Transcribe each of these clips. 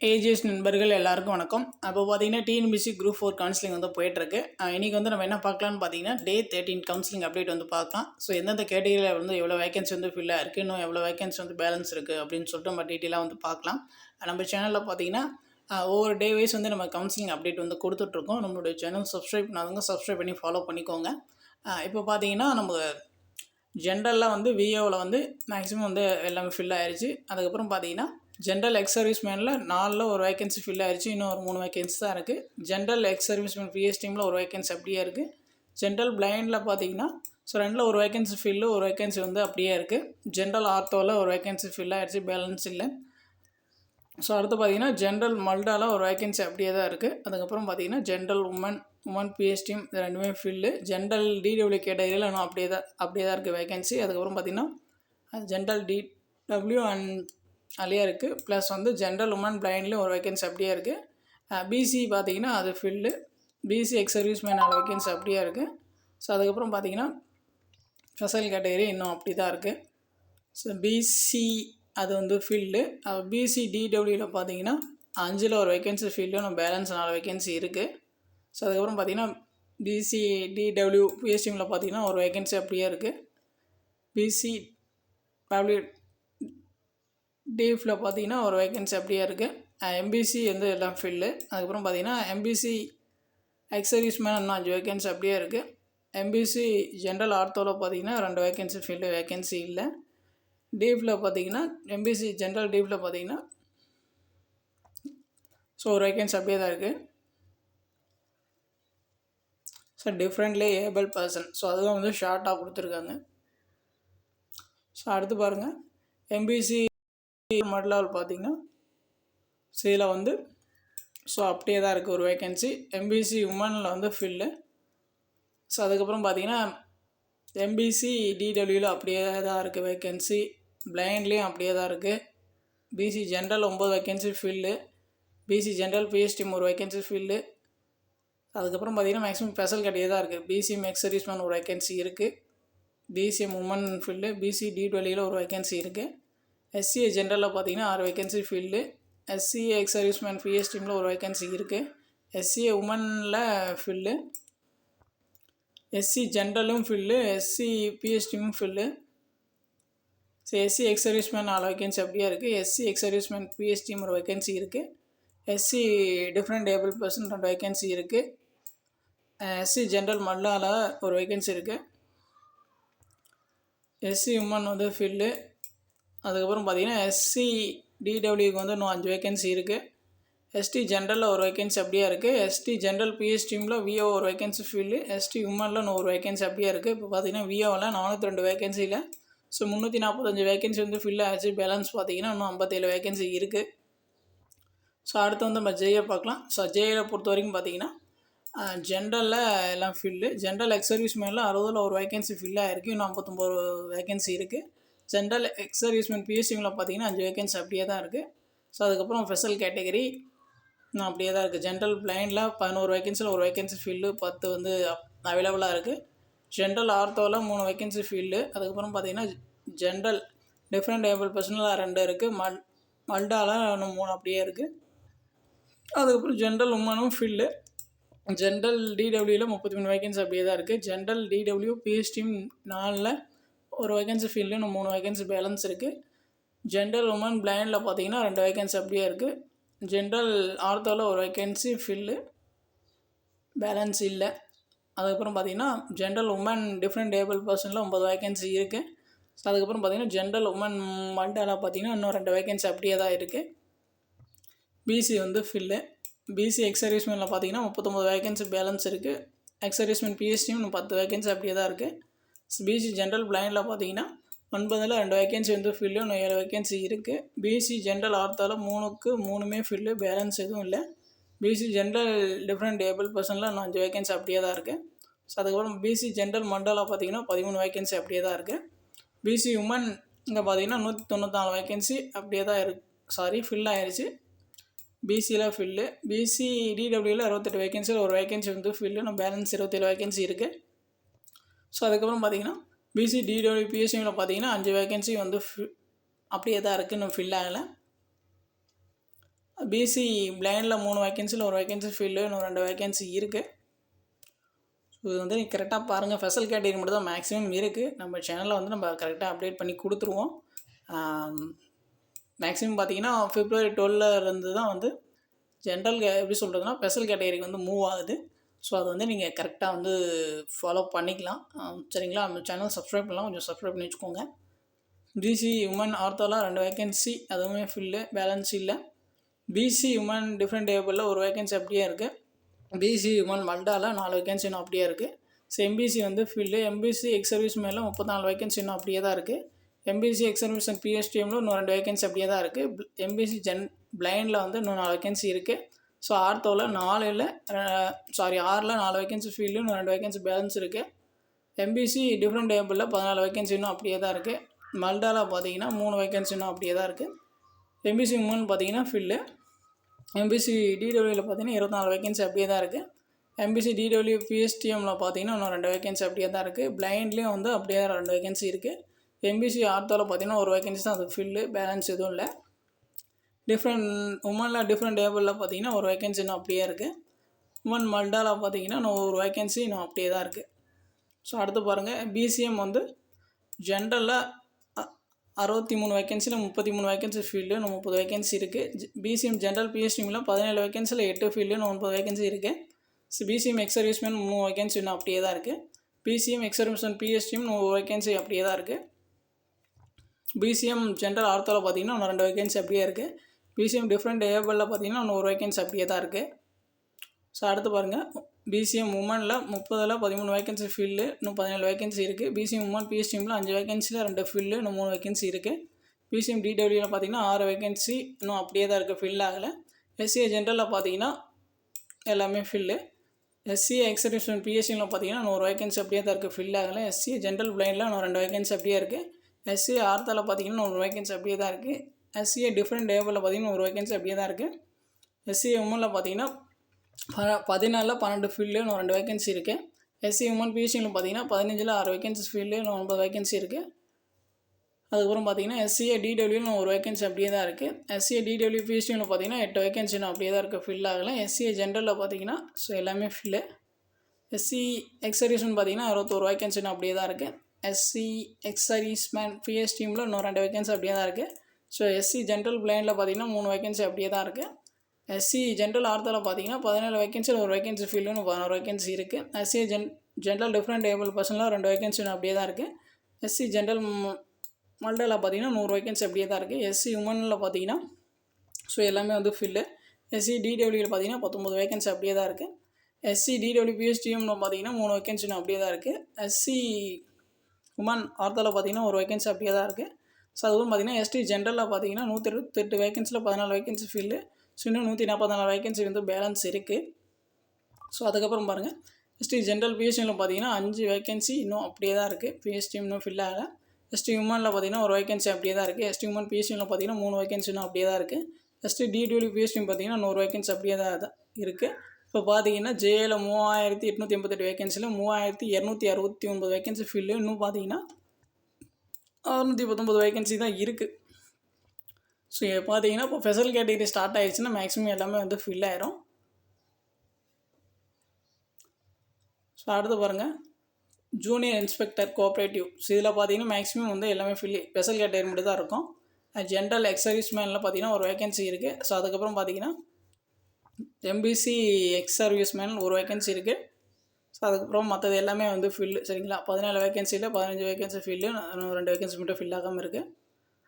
AGS நண்பர்கள் எல்லாருக்கும் வணக்கம். அப்போ பார்த்தீங்கன்னா டிஎன்பிசி குரூப் ஃபோர் கவுன்சிலிங் வந்து போயிட்டுருக்கு. இன்றைக்கி வந்து நம்ம என்ன பார்க்கலான்னு பார்த்தீங்கன்னா டே தேர்ட்டின் கவுன்சிலிங் அப்டேட் வந்து பார்க்கலாம் ஸோ எந்தெந்த கேட்டகரியில் வந்து எவ்வளோ வேகன்சி வந்து ஃபில்லாக இருக்குது இன்னும் எவ்வளோ வேகன்சி வந்து பேலன்ஸ் இருக்குது அப்படின்னு சொல்லிட்டு நம்ம டீட்டெயிலாக வந்து பார்க்கலாம். நம்ம சேனலில் பார்த்தீங்கன்னா ஒவ்வொரு டே வைஸ் வந்து நம்ம கவுன்சிலிங் அப்டேட் வந்து கொடுத்துட்ருக்கோம் நம்மளுடைய சேனல் சப்ஸ்கிரைப் பண்ணாதவங்க சப்ஸ்கிரைப் பண்ணி ஃபாலோ பண்ணிக்கோங்க. இப்போ பார்த்தீங்கன்னா நம்ம ஜென்ரலாக வந்து விஏவில் வந்து மேக்ஸிமம் வந்து எல்லாமே ஃபில் ஆயிடுச்சு அதுக்கப்புறம் பார்த்தீங்கன்னா ஜென்ரல் எக்ஸ் சர்வீஸ்மேனில் நாலில் ஒரு வேகன்சி ஃபில் ஆயிருச்சு இன்னும் ஒரு மூணு வேகன்சி தான் இருக்குது ஜென்ரல் எக்ஸ் சர்வீஸ்மேன் பிஎஸ் டீமில் ஒரு வேகன்சி அப்படியே இருக்குது ஜென்ரல் பிளைண்டில் பார்த்தீங்கன்னா ஸோ ரெண்டில் ஒரு வேகன்சி ஃபில்லு ஒரு வேகன்சி வந்து அப்படியே இருக்குது ஜென்ரல் ஆர்த்தோவில் ஒரு வேகன்சி ஃபில் ஆகிடுச்சு பேலன்ஸ் இல்லை. ஸோ அடுத்து பார்த்தீங்கன்னா ஜென்ரல் மல்டாவில் ஒரு வேகன்சி அப்படியே தான் இருக்குது அதுக்கப்புறம் பார்த்தீங்கன்னா general women women PS TM இது ரெண்டுமே ஃபில்லு ஜென்ரல் டிடபிள்யூ கேட்டகரியில் இன்னும் அப்படியே தான் அப்படியே தான் இருக்குது வேகன்சி அதுக்கப்புறம் பார்த்தீங்கன்னா ஜென்ரல் டிடபிள்யூ அண்ட் அதுலேயே இருக்குது ப்ளஸ் வந்து ஜென்ரல் உமன் பிளைண்ட்லேயும் ஒரு வேகன்சி அப்படியே இருக்குது பிசி பார்த்தீங்கன்னா அது filled BC ex serviceman vacancies அப்படியே இருக்குது ஸோ அதுக்கப்புறம் பார்த்தீங்கன்னா ஸ்பெஷல் கேட்டகரி இன்னும் அப்படி தான் இருக்குது ஸோ பிசி அது வந்து ஃபீல்டு பிசி டிடபிள்யூவில் பார்த்தீங்கன்னா அஞ்சில் ஒரு வேக்கன்சி ஃபீல்டு நம்ம பேலன்ஸ் நாலு வேக்கன்சி இருக்குது ஸோ அதுக்கப்புறம் பார்த்தீங்கன்னா பிசி டிடபிள்யூ பிஎஸ்டிமில் பார்த்தீங்கன்னா ஒரு வேக்கன்சி அப்படியே இருக்குது பிசி டபிள்யூ டீஃபில் பார்த்தீங்கன்னா ஒரு வேகன்சி அப்படியே இருக்குது எம்பிசி வந்து எல்லாம் ஃபீல்டு அதுக்கப்புறம் பார்த்தீங்கன்னா எம்பிசி எக்ஸர்வீஸ் மேன் இன்னும் அஞ்சு வேகன்சி அப்படியே இருக்குது எம்பிசி ஜென்ரல் ஆர்த்தோவில் பார்த்தீங்கன்னா ரெண்டு வேகன்சி ஃபீல்டு வேகன்சி இல்லை. டீஃபில் பார்த்தீங்கன்னா எம்பிசி ஜென்ரல் டீஃபில் பார்த்தீங்கன்னா ஸோ ஒரு வேகன்சி அப்படியே தான் இருக்குது so differently able person so அதுவும் வந்து ஷார்ட்டாக கொடுத்துருக்காங்க. ஸோ அடுத்து பாருங்கள் எம்பிசி மட்லாவில் பார்த்தீங்கன்னா சில வந்து ஸோ அப்படியே தான் இருக்குது ஒரு வேக்கன்சி எம்பிசி உமனில் வந்து ஃபில்லு ஸோ அதுக்கப்புறம் பார்த்தீங்கன்னா எம்பிசி டிடபிள்யூவில் அப்படியே தான் இருக்குது வேக்கன்சி பிளைண்ட்லேயும் அப்படியே தான் இருக்குது பிசி ஜென்ரல் ஒம்பது vacancy fill BC general PST ஒரு வேகன்சி ஃபில்லு அதுக்கப்புறம் பார்த்தீங்கன்னா மேக்ஸிமம் ஸ்பெஷல் கேட்டகரி தான் இருக்குது பிசிஎம் எக்ஸ் சர்வீஸ்மேன் ஒரு வேக்கன்சி இருக்குது BCM women filled BC D டுவெலியில் ஒரு வேக்கன்சி இருக்குது எஸ்சிஏ ஜென்ரலில் பார்த்தீங்கன்னா ஆறு vacancy filled SCA ex serviceman PS டீமில் ஒரு வேகன்சி இருக்குது எஸ்சிஏ உமனில் ஃபில்லு எஸ்சி ஜென்ரலும் fill SC பிஎஸ்டியும் fill so SC ex serviceman நாலு வேகன்சி அப்படியே இருக்குது எஸ்சி எக்ஸ் சர்வீஸ்மேன் ஒரு வேகன்சி இருக்குது எஸ்சி டிஃப்ரெண்ட் ஏபிள் பர்சன் ரெண்டு வேகன்சி இருக்குது எஸ்சி ஜென்ரல் மல்லால ஒரு வேகன்சி இருக்குது எஸ்சி உமன் வந்து ஃபில்லு அதுக்கப்புறம் பார்த்தீங்கன்னா எஸ்சி டிடபிள்யூக்கு வந்து இன்னும் அஞ்சு வேகன்சி இருக்குது எஸ்டி ஜென்ரலில் ஒரு வேகன்சி அப்படியே இருக்குது எஸ்டி ஜென்ரல் பிஎஸ் டீமில் விஓ ஒரு வேகன்சி ஃபீல்டு எஸ்டி உமனில் இன்னும் ஒரு வேகன்சி அப்படியே இருக்குது இப்போ பார்த்தீங்கன்னா விஓவில் நானூற்றி ரெண்டு வேகன்சியில் ஸோ முந்நூற்றி நாற்பத்தஞ்சு வேகன்சி வந்து ஃபில் ஆச்சு பேலன்ஸ் பார்த்தீங்கன்னா இன்னும் ஐம்பத்தேழு வேகன்சி இருக்குது ஸோ அடுத்து வந்து நம்ம ஜெயை பார்க்கலாம். ஸோ ஜேயை பொறுத்த வரைக்கும் பார்த்தீங்கன்னா ஜென்ரலில் எல்லாம் ஃபில்லு ஜென்ரல் எக்ஸ் சர்வீஸ்மேனில் அறுபதில் ஒரு வேகன்சி ஃபில் ஆகிருக்கு இன்னும் ஐம்பத்தொம்போது வேகன்சி இருக்குது ஜென்ரல் எக்ஸ் சர்வீஸ்மேன் பிஎஸ்சிமில் பார்த்தீங்கன்னா அஞ்சு வேகன்சி அப்படியே தான் இருக்குது ஸோ அதுக்கப்புறம் ஸ்பெஷல் கேட்டகரி அப்படியே தான் இருக்குது ஜென்ரல் பிளைண்டில் பதினோரு வேகன்சியில் ஒரு வேகன்சி ஃபீல்டு பத்து வந்து அவைலபிளாக இருக்குது ஜென்ரல் ஆர்த்தோவில் மூணு வேகன்சி ஃபீல்டு அதுக்கப்புறம் பார்த்தீங்கன்னா ஜென்ரல் டிஃப்ரெண்ட் ஏபிள் பர்சனலாக ரெண்டு இருக்குது மல் மல்டாவில் இன்னும் மூணு அப்படியே இருக்குது அதுக்கப்புறம் ஜென்ரல் உமனும் ஃபீல்டு ஜென்ரல் டிடபிள்யூவில் முப்பத்தி மூணு வேகன்சி அப்படியே தான் இருக்குது ஜென்ரல் டிடபிள்யூ பிஎஸ் நாலில் ஒரு வேகன்சி ஃபீல்டு இன்னும் மூணு வேகன்சி பேலன்ஸ் இருக்குது ஜென்ரல் உமன் பிளைண்டில் பார்த்தீங்கன்னா ரெண்டு வேகன்சி அப்படியே இருக்குது ஜென்ரல் ஆர்த்தோவில் ஒரு வேகன்சி ஃபில்லு பேலன்ஸ் இல்லை. அதுக்கப்புறம் பார்த்தீங்கன்னா ஜென்ரல் உமன் டிஃப்ரெண்ட் டேபிள் பர்சனில் ஒம்பது வேகன்சி இருக்குது ஸோ அதுக்கப்புறம் பார்த்தீங்கன்னா ஜென்ரல் உமன் மல்டாவில் பார்த்தீங்கன்னா இன்னும் ரெண்டு வேகன்சி அப்படியே தான் இருக்குது பிசி வந்து ஃபில்லு பிசி எக்ஸ் சர்வீஸ்மேனில் பார்த்தீங்கன்னா முப்பத்தொம்பது வேகன்சி பேலன்ஸ் இருக்குது எக்ஸ் பிஎஸ்டியும் இன்னும் பத்து வேகன்சி அப்படியே தான் இருக்குது பிசி ஜென்ரல் பிளைண்டில் பார்த்தீங்கன்னா ஒன்பதில் ரெண்டு வேகன்சி வந்து ஃபில்லு இன்னும் ஏழு வேக்கன்சி இருக்குது பிசி ஜென்ரல் ஆர்த்தால் மூணுக்கு மூணுமே ஃபில்லு பேலன்ஸ் எதுவும் இல்லை. பிசி ஜென்ரல் டிஃப்ரெண்ட் ஏபிள் பர்சனில் இன்னும் அஞ்சு வேகன்சி அப்படியே தான் இருக்குது ஸோ அதுக்கப்புறம் பிசி ஜென்ரல் மண்டலாக பார்த்தீங்கன்னா பதிமூணு வேகன்சி அப்படியே தான் இருக்குது பிசி உமன் இங்கே பார்த்தீங்கன்னா நூற்றி தொண்ணூத்தாலு வேகன்சி அப்படியே தான் இருக்கு. சாரி ஃபில் ஆயிடுச்சு பிசியில் ஃபில்லு பிசி டிடபிள்யூவில் அறுபத்தெட்டு வேகன்சியில் ஒரு வேகன்சி வந்து ஃபில்லு இன்னும் பேலன்ஸ் இருபத்தேழு வேகன்சி இருக்குது ஸோ அதுக்கப்புறம் பார்த்தீங்கன்னா பிசி டிடபிள்யூ பிஎஸ்சியில் பார்த்தீங்கன்னா அஞ்சு வேகன்சி வந்து அப்படியே தான் இருக்குது இன்னும் ஃபில் ஆகலை. பிசி பிளைண்டில் மூணு வேகன்சியில் ஒரு வேகன்சி ஃபில்லு இன்னும் ரெண்டு வேகன்சி இருக்குது ஸோ இது வந்து நீங்கள் கரெக்டாக பாருங்கள் ஃபெசல் கேட்டகரி மட்டும் தான் மேக்ஸிமம் இருக்குது நம்ம சேனலில் வந்து நம்ம கரெக்டாக அப்டேட் பண்ணி கொடுத்துருவோம். மேக்ஸிமம் பார்த்தீங்கன்னா ஃபிப்ரவரி இருந்து தான் வந்து ஜென்ரல் எப்படி சொல்கிறதுனா ஸ்பெஷல் கேட்டகரிக்கு வந்து மூவ் ஆகுது. ஸோ அது வந்து நீங்கள் கரெக்டாக வந்து ஃபாலோ பண்ணிக்கலாம். சரிங்களா? நம்ம சேனல் சப்ஸ்கிரைப் பண்ணலாம். கொஞ்சம் சப்ஸ்கிரைப் பண்ணி வச்சுக்கோங்க. பிசி உமன் ஆர்த்தோலாம் ரெண்டு வேக்கன்சி அதுவுமே ஃபில்லு பேலன்ஸ் இல்லை. பிசி உமன் டிஃப்ரெண்ட் டேபிளில் ஒரு வேக்கன்சி அப்படியே இருக்குது பிசி உமன் மல்டாவில் நாலு வேக்கன்சி இன்னும் அப்படியே இருக்குது ஸோ எம்பிசி வந்து ஃபீல்டு எம்பிசி எக்ஸ் சர்வீஸ் மேலே முப்பத்தி நாலு இன்னும் அப்படியே தான் இருக்குது எம்பிசி எக்ஸ் சர்வீஸ் அண்ட் பிஎஸ்டிஎம்மில் இன்னும் ரெண்டு வேக்கன்சி அப்படியே தான் இருக்குது எம்பிசி ஜென் பிளைண்டில் வந்து இன்னும் நாலு வேக்கன்சி இருக்குது ஸோ ஆர்த்தோவில் நாலில் சாரி ஆறில் நாலு வேகன்சி ஃபீல்டு இன்னும் ரெண்டு வேகன்சி பேலன்ஸ் இருக்குது எம்பிசி டிஃப்ரெண்ட் டேபிளில் பதினாலு வேகன்சி இன்னும் அப்படியே தான் இருக்குது மல்டாவில் பார்த்தீங்கன்னா மூணு வேகன்சி இன்னும் அப்படியே தான் இருக்குது எம்பிசி மூணு பார்த்தீங்கன்னா ஃபில்லு எம்பிசி டிடபிள்யூவில் பார்த்தீங்கன்னா இருபத்தி நாலு வேகன்சி அப்படியே தான் இருக்குது எம்பிசி டிடபிள்யூ பிஎஸ்டிஎம்மில் பார்த்தீங்கன்னா இன்னும் ரெண்டு வேகன்சி அப்படியே தான் இருக்குது பிளைண்ட்லேயும் வந்து அப்படியே தான் ரெண்டு வேகன்சி இருக்குது எம்பிசி ஆர்த்தோவில் பார்த்தீங்கன்னா ஒரு வேகன்சி தான் அது ஃபில்லு பேலன்ஸ் எதுவும் இல்லை. டிஃப்ரெண்ட் உமனில் டிஃப்ரெண்ட் டேபிளில் பார்த்தீங்கன்னா ஒரு வேகன்சி இன்னும் அப்படியே இருக்குது உமன் மல்டாவில் பார்த்தீங்கன்னா இன்னும் ஒரு வேகன்சி இன்னும் அப்படியே தான் இருக்குது ஸோ அடுத்து பாருங்கள் பிசிஎம் வந்து ஜென்ரலில் அறுபத்தி மூணு வேகன்சியில் முப்பத்தி மூணு வேகன்சி ஃபீல்டு இன்னும் முப்பது வேகன்சி இருக்குது பிசிஎம் ஜென்ரல் பிஎஸ்டிமில் பதினேழு வேகன்சியில் எட்டு ஃபீல்டு இன்னும் முப்பது வேகன்சி இருக்குது ஸோ பிசிஎம் எக்ஸர்வீஸ்மேன் மூணு வேகன்சி இன்னும் அப்படியே தான் இருக்குது பிசிஎம் எக்ஸர்வீஸ்மேன் பிஎஸ்டியும் ஒரு வேகன்சி அப்படியே தான் இருக்குது பிசிஎம் ஜென்ரல் ஆர்த்தோவில் பார்த்தீங்கன்னா இன்னும் ரெண்டு வேகன்சி அப்படியே இருக்குது பிசிஎம் டிஃப்ரெண்ட் ஏபிளில் பார்த்தீங்கன்னா இன்னும் ஒரு வேகன்சி அப்படியே தான் இருக்குது ஸோ அடுத்து பாருங்கள் பிசிஎம் உமனில் முப்பதில் பதிமூணு வேகன்சி ஃபில்லு இன்னும் பதினேழு வேகன்சி இருக்குது பிசிஎம் உமன் பிஎஸ்டிஎம்மில் அஞ்சு வேகன்சியில் ரெண்டு ஃபில்லு இன்னும் மூணு வேகன்சி இருக்குது பிசிஎம் டிடபிள்யூவில் பார்த்தீங்கன்னா ஆறு வேகன்சி இன்னும் அப்படியே தான் இருக்குது ஃபில் ஆகலை. எஸ்சிஏ ஜென்ரலில் பார்த்தீங்கன்னா எல்லாமே ஃபில்லு எஸ்சிஏ எக்ஸிபிஷன் பிஎஸ்சியில் பார்த்தீங்கன்னா நூறு ஒரு வேகன்சி அப்படியே தான் இருக்குது ஃபில் ஆகலை. எஸ்சிஏ ஜென்ரல் பிளைனில் இன்னும் ரெண்டு வேகன்சி அப்படியே இருக்குது எஸ்சிஏ ஆர்த்தாவில் பார்த்தீங்கன்னா ஒரு வேகன்சி அப்படியே தான் இருக்குது எஸ்சிஏ டிஃப்ரெண்ட் டேபிளில் பார்த்தீங்கன்னா ஒரு வேகன்சி அப்படியே தான் இருக்குது எஸ்சிஏ உமனில் பார்த்தீங்கன்னா ப பதினாலில் பன்னெண்டு ஃபீல்டு இன்னும் ரெண்டு வேகன்சி இருக்குது எஸ்சி உமன் பிஎஸ்சியில் பார்த்தீங்கன்னா பதினஞ்சில் ஆறு வேகன்சி ஃபீல்டு இன்னும் ஒன்பது வேகன்சி இருக்குது அதுக்கப்புறம் பார்த்தீங்கன்னா எஸ்சிஏ டிடபிள்யூன்னு ஒரு வேகன்சி அப்படியே தான் இருக்குது எஸ்சிஏ டிடபிள்யூ பிஎஸ்டியில் பார்த்தீங்கன்னா எட்டு வேகன்சி அப்படியே தான் இருக்குது ஃபில் ஆகலாம் எஸ்சிஏ ஜென்ரலில் பார்த்தீங்கன்னா ஸோ எல்லாமே ஃபில்லு எஸ்சி எக்ஸரிஸ்னு பார்த்தீங்கன்னா அறுபத்தோரு வேகன்சி அப்படியே தான் இருக்குது எஸ்சி எக்ஸர்வீஸ்மேன் பிஎஸ் டீமில் இன்னும் ரெண்டு வேகன்சி அப்படியே தான் இருக்குது ஸோ எஸ்சி ஜென்ரல் பிளேனில் பார்த்தீங்கன்னா மூணு வேகன்சி அப்படியே தான் இருக்குது எஸ்சி ஜென்ரல் ஆர்த்தோவில் பார்த்தீங்கன்னா பதினேழு வேகன்சியில் ஒரு வேகன்சி ஃபீல்டுன்னு பதினோரு வேகன்சி இருக்குது SC gen general different able பர்சனில் ரெண்டு வேகன்சி அப்படியே தான் இருக்குது எஸ்சி ஜென்ரல் மல்டாவில் பார்த்தீங்கன்னா நூறு வேகன்சி அப்படியே தான் இருக்குது எஸ்சி உமனில் பார்த்தீங்கன்னா ஸோ எல்லாமே வந்து ஃபில்லு எஸ்சி டிடபிள்யூவில் பார்த்தீங்கன்னா பத்தொம்பது வேகன்சி அப்படியே தான் இருக்குது எஸ்சி டிடபிள்யூ பிஎஸ்டிஎம்ல பார்த்தீங்கன்னா மூணு வேகன்சி அப்படியே தான் இருக்குது எஸ்சி உமன் ஆர்த்தோவில் பார்த்தீங்கன்னா ஒரு வேகன்சி அப்படியே தான் இருக்குது ஸோ அதுவும் பார்த்தீங்கன்னா எஸ்டி ஜென்ரலில் பார்த்தீங்கன்னா நூற்றி இருபத்தெட்டு வேகன்சியில் பதினாலு வேகன்சி ஃபீல்டு ஸோ இன்னும் நூற்றி நாற்பத்தி வேகன்சி வந்து பேலன்ஸ் இருக்குது ஸோ அதுக்கப்புறம் பாருங்கள் எஸ்டி ஜென்ரல் பிஎஸ்டியில் பார்த்தீங்கன்னா அஞ்சு வேகன்சி இன்னும் அப்படியே தான் இருக்குது பிஎஸ்டி இன்னும் ஃபில் ஆகலை. எஸ்டி உமனில் பார்த்தீங்கன்னா ஒரு வேகன்சி அப்படியே தான் இருக்குது எஸ்டி உமன் பிஎஸ்டியில் பார்த்தீங்கன்னா மூணு வேகன்சி இன்னும் அப்படியே தான் இருக்குது எஸ்டி டிடபிள்யூ பிஎஸ்டிஎம் பார்த்தீங்கன்னா நூறு வேகன்சி அப்படியே தான் தான் இருக்குது இப்போ பார்த்தீங்கன்னா ஜேயில் மூவாயிரத்தி எட்நூற்றி எண்பத்தெட்டு வேகன்சியில் மூவாயிரத்தி இரநூத்தி அறுபத்தி ஒன்பது வேகன்சி ஃபில்லு இன்னும் பார்த்தீங்கன்னா அறுநூற்றி பத்தொம்பது வேகன்சி தான் இருக்குது ஸோ பார்த்தீங்கன்னா இப்போ ஸ்பெஷல் கேட்டகரி ஸ்டார்ட் ஆகிடுச்சுன்னா மேக்ஸிமம் எல்லாமே வந்து ஃபில் ஆயிரும். ஸோ அடுத்து பாருங்கள் ஜூனியர் இன்ஸ்பெக்டர் கோஆப்ரேட்டிவ் ஸோ இதில் பார்த்தீங்கன்னா மேக்ஸிமம் வந்து எல்லாமே ஃபில் ஸ்பெஷல் கேட்டகரி மட்டும் தான் இருக்கும். ஜென்ரல் எக்ஸர்வீஸ் மேனில் பார்த்தீங்கன்னா ஒரு வேகன்சி இருக்குது ஸோ அதுக்கப்புறம் பார்த்தீங்கன்னா எம்பிசி எக்ஸ் சர்வீஸ் மேன் ஒரு வேகன்சி இருக்குது ஸோ அதுக்கப்புறம் மற்றது எல்லாமே வந்து ஃபில்லு சரிங்களா? பதினேழு வேகன்சியில் பதினஞ்சு வேகன்சி ஃபில்லு இன்னும் ரெண்டு வேகன்சி மட்டும் ஃபில் ஆகாமல் இருக்குது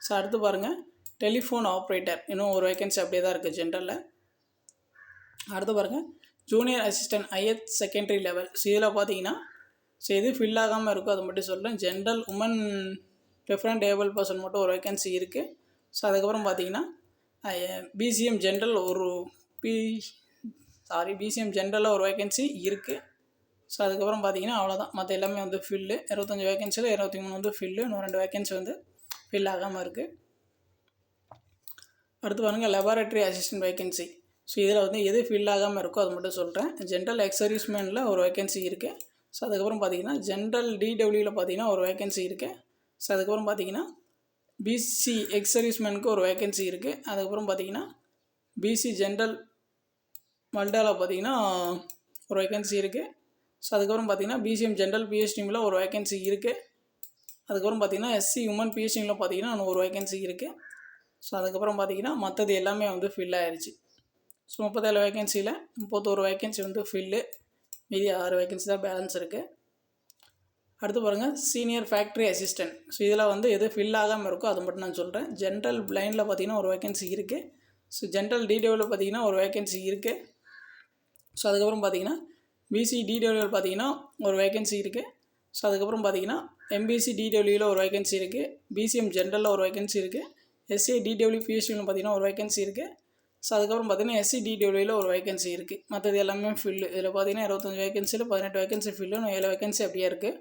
ஸோ அடுத்து பாருங்கள் டெலிஃபோன் ஆப்ரேட்டர் இன்னும் ஒரு வேகன்சி அப்படியே தான் இருக்குது ஜென்ரலில் அடுத்து பாருங்கள் ஜூனியர் அசிஸ்டன்ட் ஐஎத் செகண்டரி லெவல் ஸோ இதில் பார்த்தீங்கன்னா ஸோ எது ஃபில் ஆகாமல் இருக்கோ அது மட்டும் சொல்கிறேன் general women different able person மட்டும் ஒரு வேகன்சி இருக்குது ஸோ அதுக்கப்புறம் பார்த்தீங்கன்னா பிசிஎம் ஜென்ரல் ஒரு பி சாரி பிசிஎம் ஜென்ரலில் ஒரு வேகன்சி இருக்குது ஸோ அதுக்கப்புறம் பார்த்தீங்கன்னா அவ்வளோதான் மற்ற எல்லாமே வந்து ஃபில்லு இருபத்தஞ்சி வேகன்சியில் இருபத்தி மூணு வந்து ஃபில்லு இன்னும் ரெண்டு வேகன்சி வந்து ஃபில் ஆகாமல் இருக்குது அடுத்து பாருங்கள் லெபார்ட்டரி அசிஸ்டன்ட் வேகன்சி ஸோ இதில் வந்து எது ஃபில் ஆகாமல் இருக்கோ அது மட்டும் சொல்கிறேன் ஜென்ரல் எக்ஸர்வீஸ்மேனில் ஒரு வேகன்சி இருக்குது ஸோ அதுக்கப்புறம் பார்த்தீங்கன்னா ஜென்ரல் டிடபிள்யூவில் பார்த்தீங்கன்னா ஒரு வேகன்சி இருக்குது ஸோ அதுக்கப்புறம் பார்த்தீங்கன்னா பிசி எக்ஸர்வீஸ்மேனுக்கு ஒரு வேகன்சி இருக்குது அதுக்கப்புறம் பார்த்தீங்கன்னா பிசி ஜென்ரல் மல்டாவில் பார்த்தீங்கன்னா ஒரு வேகன்சி இருக்குது ஸோ அதுக்கப்புறம் பார்த்தீங்கன்னா பிசிஎம் ஜென்ரல் பிஹெச்டிமில் ஒரு வேகன்சி இருக்குது அதுக்கப்புறம் பார்த்தீங்கன்னா எஸ்சி உமன் பிஹெச்டிமில் பார்த்தீங்கன்னா ஒரு வேகன்சி இருக்குது ஸோ அதுக்கப்புறம் பார்த்தீங்கன்னா மற்றது எல்லாமே வந்து ஃபில் ஆயிடுச்சு ஸோ முப்பத்தேழு வேகன்சியில் முப்பத்தோரு வேகன்சி வந்து ஃபில்லு மீதி ஆறு வேகன்சி தான் பேலன்ஸ் இருக்குது அடுத்து பாருங்கள் சீனியர் ஃபேக்ட்ரி அசிஸ்டன்ட் ஸோ இதில் வந்து எது ஃபில் ஆகாமல் இருக்கோ அது மட்டும் நான் சொல்கிறேன் ஜென்ரல் பிளைனில் பார்த்தீங்கன்னா ஒரு வேகன்சி இருக்குது ஸோ ஜென்ரல் டிடபிள்யூவில் பார்த்தீங்கன்னா ஒரு வேகன்சி இருக்குது ஸோ அதுக்கப்புறம் பார்த்தீங்கன்னா பிசி டிடபிள்யூவில் பார்த்தீங்கன்னா ஒரு வேகன்சி இருக்குது ஸோ அதுக்கப்புறம் பார்த்தீங்கன்னா எம்பிசி டிடபிள்யூவில் ஒரு வேகன்சி இருக்குது பிசிஎம் ஜென்ரலில் ஒரு வேகன்சி இருக்குது எஸ்சி டிடபிள்யூ பிஎஸ்சியில் பார்த்தீங்கன்னா ஒரு வேகன்சி இருக்குது ஸோ அதுக்கப்புறம் பார்த்தீங்கன்னா எஸ்சி டிடபிள்யூவில் ஒரு வேகன்சி இருக்குது மற்றது எல்லாமே ஃபில்லு இதில் பார்த்தீங்கன்னா இருபத்தஞ்சி வேகன்சியில் பதினெட்டு வேகன்சி ஃபில்லு ஏழு வேகன்சி அப்படியே இருக்குது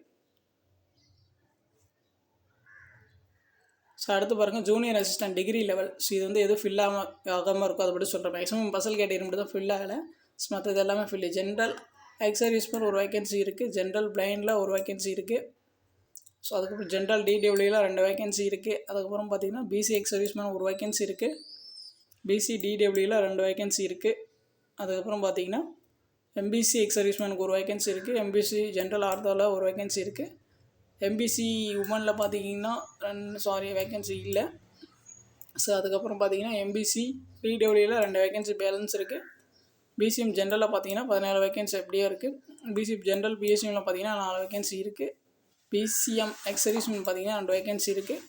ஸோ அடுத்து பாருங்கள் junior assistant degree level so இது வந்து எதுவும் ஃபில் ஆகாமல் ஆகாமல் இருக்கும். அதை மட்டும் சொல்கிறேன் மேக்ஸிமம் பசல் கேட்டகரி மட்டும் தான் ஃபில் ஆகலை. ஸோ மற்றது எல்லாமே ஃபில்லு ஜென்ரல் எக்ஸ் சர்வீஸ்மேன் ஒரு வேகன்சி இருக்குது ஜென்ரல் பிளைண்டில் ஒரு வேகன்சி இருக்குது ஸோ அதுக்கப்புறம் ஜென்ரல் டிடபிள்யூவில் ரெண்டு வேகன்சி இருக்குது அதுக்கப்புறம் பார்த்தீங்கன்னா பிசி எக்ஸ் சர்வீஸ்மேன் ஒரு வேகன்சி இருக்குது பிசி டிடபிள்யூவில் ரெண்டு வேகன்சி இருக்குது அதுக்கப்புறம் பார்த்தீங்கன்னா எம்பிசி எக்ஸ் சர்வீஸ்மேனுக்கு ஒரு வேக்கன்சி இருக்குது எம்பிசி ஜென்ரல் ஆர்தாவில் ஒரு வேகன்சி இருக்குது எம்பிசி உமனில் பார்த்தீங்கன்னா ரெண்டு சாரி வேகன்சி இல்லை. ஸோ அதுக்கப்புறம் பார்த்தீங்கன்னா எம்பிசி பிடபிள்யூவில் ரெண்டு வேகன்சி பேலன்ஸ் இருக்குது பிசிஎம் ஜென்ரலில் பார்த்தீங்கன்னா பதினேழு வேகன்சி அப்படியே இருக்குது பிசிஎம் ஜென்ரல் பிஎஸ்சிஎம்மில் பார்த்தீங்கன்னா நாலு வேகன்சி இருக்குது பிசிஎம் எக்ஸ் பார்த்தீங்கன்னா ரெண்டு வேகன்சி இருக்குது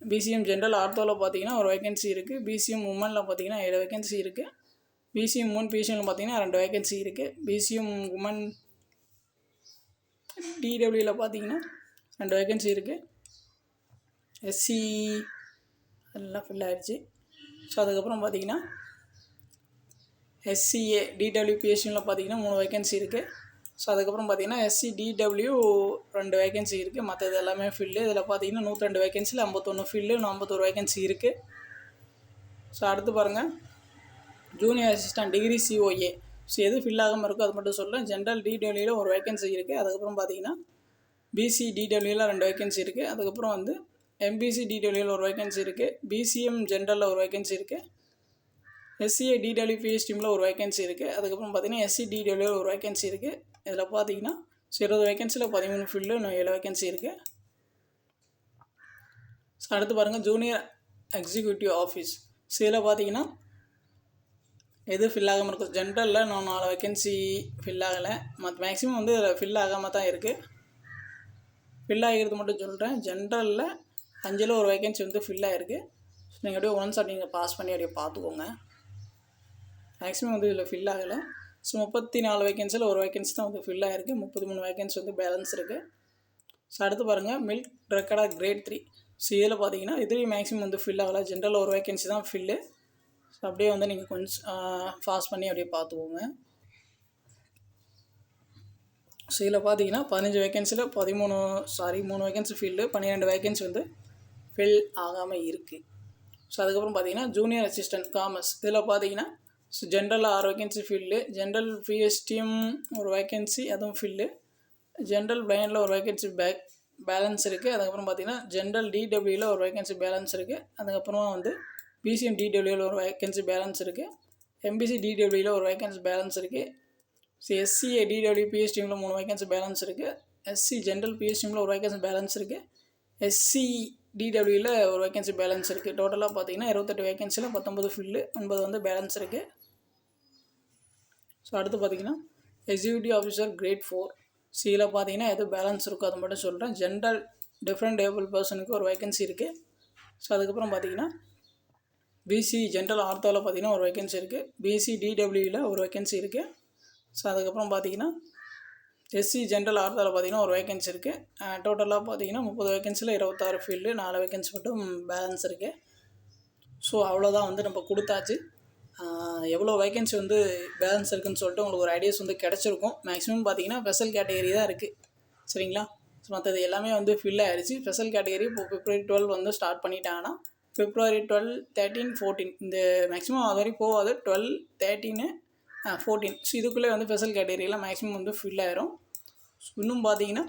பிசிஎம் ஜென்ரல் ஆர்த்தோவில் பார்த்தீங்கன்னா ஒரு வேகன்சி இருக்குது பிசிஎம் உமனில் பார்த்தீங்கன்னா ஏழு வேகன்சி இருக்குது பிசிஎம் உமன் பிசிஎம்மில் பார்த்தீங்கன்னா ரெண்டு வேகன்சி இருக்குது பிசிஎம் உமன் டிடபிள்யூவில் பார்த்தீங்கன்னா ரெண்டு வேகன்சி இருக்குது எஸ்சி எல்லாம் ஃபில் ஆகிடுச்சு ஸோ அதுக்கப்புறம் பார்த்தீங்கன்னா எஸ்சிஏ டிடபிள்யூ பிஎஸ்சியில் பார்த்தீங்கன்னா மூணு வேகன்சி இருக்குது ஸோ அதுக்கப்புறம் பார்த்தீங்கன்னா எஸ்சி டிடபிள்யூ ரெண்டு வேகன்சி இருக்குது மற்றது எல்லாமே ஃபில்லு இதில் பார்த்தீங்கன்னா நூற்றி ரெண்டு வேகன்சியில் ஐம்பத்தொன்று ஃபீல்டு ஐம்பத்தொரு வேகன்சி இருக்குது ஸோ அடுத்து பாருங்கள் junior assistant degree COA so எது ஃபில் ஆகாமல் இருக்கோ அது மட்டும் சொல்கிறேன் ஜென்ரல் டிடபிள்யூவில் ஒரு வேகன்சி இருக்குது அதுக்கப்புறம் பார்த்தீங்கன்னா பிசி டிடபிள்யூவில் ரெண்டு வேகன்சி இருக்குது அதுக்கப்புறம் வந்து எம்பிசி டிடபிள்யூவில் ஒரு வேகன்சி இருக்குது பிசிஎம் ஜென்ரலில் ஒரு வேகன்சி இருக்குது எஸ்சிஏ டிடபிள்யூ பிஎஸ் டீமில் ஒரு வேகன்சி இருக்குது அதுக்கப்புறம் பார்த்தீங்கன்னா எஸ்சி டிடபிள்யூ ஒரு வேகன்சி இருக்குது இதில் பார்த்தீங்கன்னா ஸோ இருபது வேகன்சியில் பதிமூணு ஃபீல்டில் இன்னும் ஏழு வேகன்சி இருக்குது ஸோ அடுத்து பாருங்கள் ஜூனியர் எக்ஸிக்யூட்டிவ் ஆஃபீஸ் ஸோ இதில் பார்த்தீங்கன்னா எது ஃபில் ஆகாமல் இருக்கும்? ஜென்ரலில் நான் நாலு வேகன்சி ஃபில் ஆகலை. மற்ற மேக்ஸிமம் வந்து இதில் ஃபில் ஆகாமல் தான் இருக்குது ஃபில் ஆகிறது மட்டும் சொல்கிறேன் ஜென்ரலில் அஞ்சில் ஒரு வேகன்சி வந்து ஃபில் ஆகிருக்கு நீங்கள் அப்படியே ஒன்ஸ் அப்படி நீங்கள் பாஸ் பண்ணி அப்படியே பார்த்துக்கோங்க மேக்ஸிமம் வந்து இதில் ஃபில் ஆகலை. ஸோ முப்பத்தி நாலு வேகன்சியில் ஒரு வேகன்சி தான் வந்து ஃபில் ஆகிருக்கு முப்பத்தி மூணு வேகன்சி வந்து பேலன்ஸ் இருக்குது ஸோ அடுத்து பாருங்கள் milk recorder grade three so இதில் பார்த்தீங்கன்னா இதுலேயும் மேக்ஸிமம் வந்து ஃபில் ஆகலை. ஜென்ரல் ஒரு வேகன்சி தான் ஃபில்லு ஸோ அப்படியே வந்து நீங்கள் கொஞ்சம் ஃபாஸ்ட் பண்ணி அப்படியே பார்த்துக்கோங்க ஸோ இதில் பார்த்தீங்கன்னா பதினஞ்சு வேகன்சியில் பதிமூணு சாரி மூணு வேகன்சி ஃபில்லு பன்னிரெண்டு வேகன்சி வந்து ஃபில் ஆகாமல் இருக்குது ஸோ அதுக்கப்புறம் பார்த்தீங்கன்னா ஜூனியர் அசிஸ்டன்ட் காமர்ஸ் இதில் பார்த்தீங்கன்னா ஸோ ஜென்ரல் ஆறு வேகன்சி ஃபீல்டு ஜென்ரல் பிஎஸ்டிஎம் ஒரு வேகன்சி அதுவும் ஃபீல்டு ஜென்ரல் பிளைனில் ஒரு வேகன்சி பேக் பேலன்ஸ் இருக்குது அதுக்கப்புறம் பார்த்தீங்கன்னா ஜென்ரல் டிடபிள்யூவில் ஒரு வேகன்சி பேலன்ஸ் இருக்குது அதுக்கப்புறமா வந்து பிசிஎம் டிடபிள்யூவில் ஒரு வேகன்சி பேலன்ஸ் இருக்குது எம்பிசி டிடபிள்யூவில் ஒரு வேகன்சி பேலன்ஸ் இருக்குது ஸோ எஸ்சிஏ டிடபிள்யூ பிஎஸ்டிஎம்மில் மூணு வேகன்சி பேலன்ஸ் இருக்குது எஸ்சி ஜென்ரல் பிஎஸ்டிஎம்மில் ஒரு வேகன்சி பேலன்ஸ் இருக்குது எஸ்சி டிடபிள்யூவில் ஒரு வேகன்சி பேலன்ஸ் இருக்குது டோட்டலாக பார்த்தீங்கன்னா இருபத்தெட்டு வேகன்சியில் பத்தொம்பது ஃபில்லு ஒன்பது வந்து பேலன்ஸ் இருக்குது ஸோ அடுத்து பார்த்தீங்கன்னா எக்ஸிக்யூட்டிவ் ஆஃபீஸர் கிரேட் ஃபோர் சியில் பார்த்தீங்கன்னா எது பேலன்ஸ் இருக்கோ அதை மட்டும் சொல்கிறேன் ஜென்ரல் டிஃப்ரெண்ட் டேபிள் பர்சனுக்கு ஒரு வேகன்சி இருக்குது ஸோ அதுக்கப்புறம் பார்த்தீங்கன்னா பிசி ஜென்ரல் ஆர்த்தோவில் பார்த்தீங்கன்னா ஒரு வேகன்சி இருக்குது பிசி டிடபிள்யூவில் ஒரு வேகன்சி இருக்குது ஸோ அதுக்கப்புறம் பார்த்தீங்கன்னா எஸ்சி ஜென்ரல் ஆர்த்தோவில் பார்த்தீங்கன்னா ஒரு வேகன்சி இருக்குது டோட்டலாக பார்த்தீங்கன்னா முப்பது வேகன்சியில் இருபத்தாறு ஃபீல்டு நாலு வேகன்சி மட்டும் பேலன்ஸ் இருக்குது ஸோ அவ்வளோதான் வந்து நம்ம கொடுத்தாச்சு. எவ்வளோ வேகன்சி வந்து பேலன்ஸ் இருக்குதுன்னு சொல்லிட்டு உங்களுக்கு ஒரு ஐடியாஸ் வந்து கிடச்சிருக்கும். மேக்ஸிமம் பார்த்தீங்கன்னா ஸ்பெஷல் கேட்டகரி தான் இருக்குது சரிங்களா? ஸோ மற்றது எல்லாமே வந்து ஃபில் ஆகிடுச்சு ஸ்பெஷல் கேட்டகரி இப்போ பிப்ரவரி டுவெல் வந்து ஸ்டார்ட் பண்ணிட்டாங்கன்னா பிப்ரவரி டுவெல் தேர்ட்டீன் ஃபோர்டீன் இந்த மேக்ஸிமம் அது வரைக்கும் போகாது. டுவெல் தேர்ட்டீனு ஃபோர்டீன் ஸோ இதுக்குள்ளே வந்து ஸ்பெஷல் கேட்டகரியெலாம் மேக்ஸிமம் வந்து ஃபில் ஆயிரும். இன்னும் பார்த்தீங்கன்னா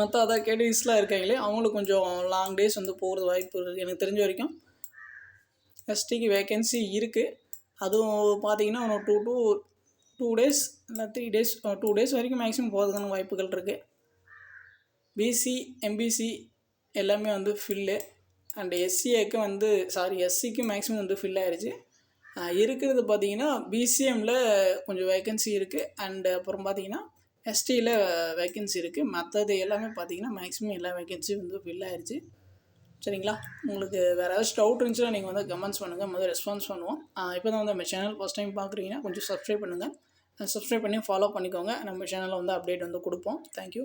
மற்ற அதர் கேட்டகரிஸ்லாம் இருக்காங்களே அவங்களுக்கு கொஞ்சம் லாங் டேஸ் வந்து போகிறது வாய்ப்பு இருக்குது எனக்கு தெரிஞ்ச வரைக்கும் எஸ்டிக்கு வேகன்சி இருக்குது அதுவும் பார்த்தீங்கன்னா இன்னும் டூ டூ டூ டேஸ் இல்லை த்ரீ டேஸ் டூ டேஸ் வரைக்கும் மேக்ஸிமம் போகிறதுக்கான வாய்ப்புகள் இருக்குது பிசி எம்பிசி எல்லாமே வந்து ஃபில்லு அண்ட் எஸ்சிஏக்கு வந்து சாரி எஸ்சிக்கு மேக்ஸிமம் வந்து ஃபில் ஆயிருச்சு. இருக்கிறது பார்த்தீங்கன்னா பிசிஎம்மில் கொஞ்சம் வேகன்சி இருக்குது அண்டு அப்புறம் பார்த்தீங்கன்னா எஸ்டியில் வேக்கன்சி இருக்குது மற்றது எல்லாமே பார்த்தீங்கன்னா மேக்ஸிமம் எல்லா வேக்கன்சியும் வந்து ஃபில் ஆயிருச்சு. சரிங்களா? உங்களுக்கு வேறு ஏதாச்சும் டவுட் இருந்துச்சுன்னா நீங்கள் வந்து கமெண்ட்ஸ் பண்ணுங்கள் முதல்ல ரெஸ்பான்ஸ் பண்ணுவோம். இப்போ தான் வந்து நம்ம சேனல் ஃபஸ்ட் டைம் பார்க்குறீங்கன்னா கொஞ்சம் சப்ஸ்கிரைப் பண்ணுங்கள் சப்ஸ்கிரைப் பண்ணி ஃபாலோ பண்ணிக்கோங்க. நம்ம சேனலில் வந்து அப்டேட் வந்து கொடுப்போம். தேங்க்யூ